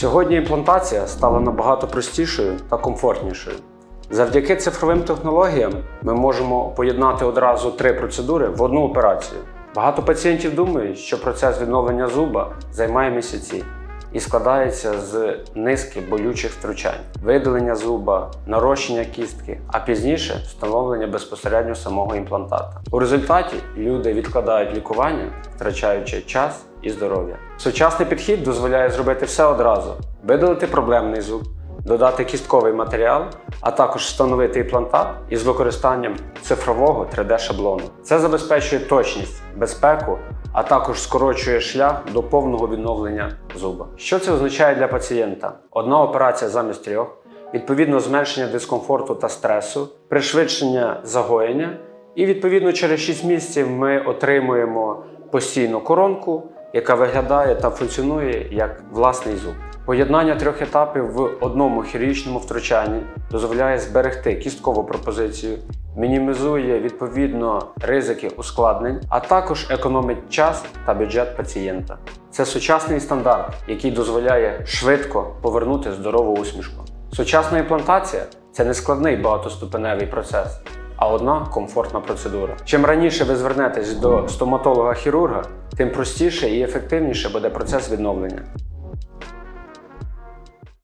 Сьогодні імплантація стала набагато простішою та комфортнішою. Завдяки цифровим технологіям ми можемо поєднати одразу три процедури в одну операцію. Багато пацієнтів думають, що процес відновлення зуба займає місяці і складається з низки болючих втручань, видалення зуба, нарощення кістки, а пізніше встановлення безпосередньо самого імплантата. У результаті люди відкладають лікування, втрачаючи час і здоров'я. Сучасний підхід дозволяє зробити все одразу: видалити проблемний зуб, додати кістковий матеріал, а також встановити імплантат із використанням цифрового 3D-шаблону. Це забезпечує точність, безпеку, а також скорочує шлях до повного відновлення зуба. Що це означає для пацієнта? Одна операція замість трьох, відповідно зменшення дискомфорту та стресу, пришвидшення загоєння, і відповідно через 6 місяців ми отримуємо постійну коронку, яка виглядає та функціонує як власний зуб. Поєднання трьох етапів в одному хірургічному втручанні дозволяє зберегти кісткову пропозицію, мінімізує відповідно ризики ускладнень, а також економить час та бюджет пацієнта. Це сучасний стандарт, який дозволяє швидко повернути здорову усмішку. Сучасна імплантація це не складний багатоступеневий процес, а одна комфортна процедура. Чим раніше ви звернетесь до стоматолога-хірурга, тим простіше і ефективніше буде процес відновлення.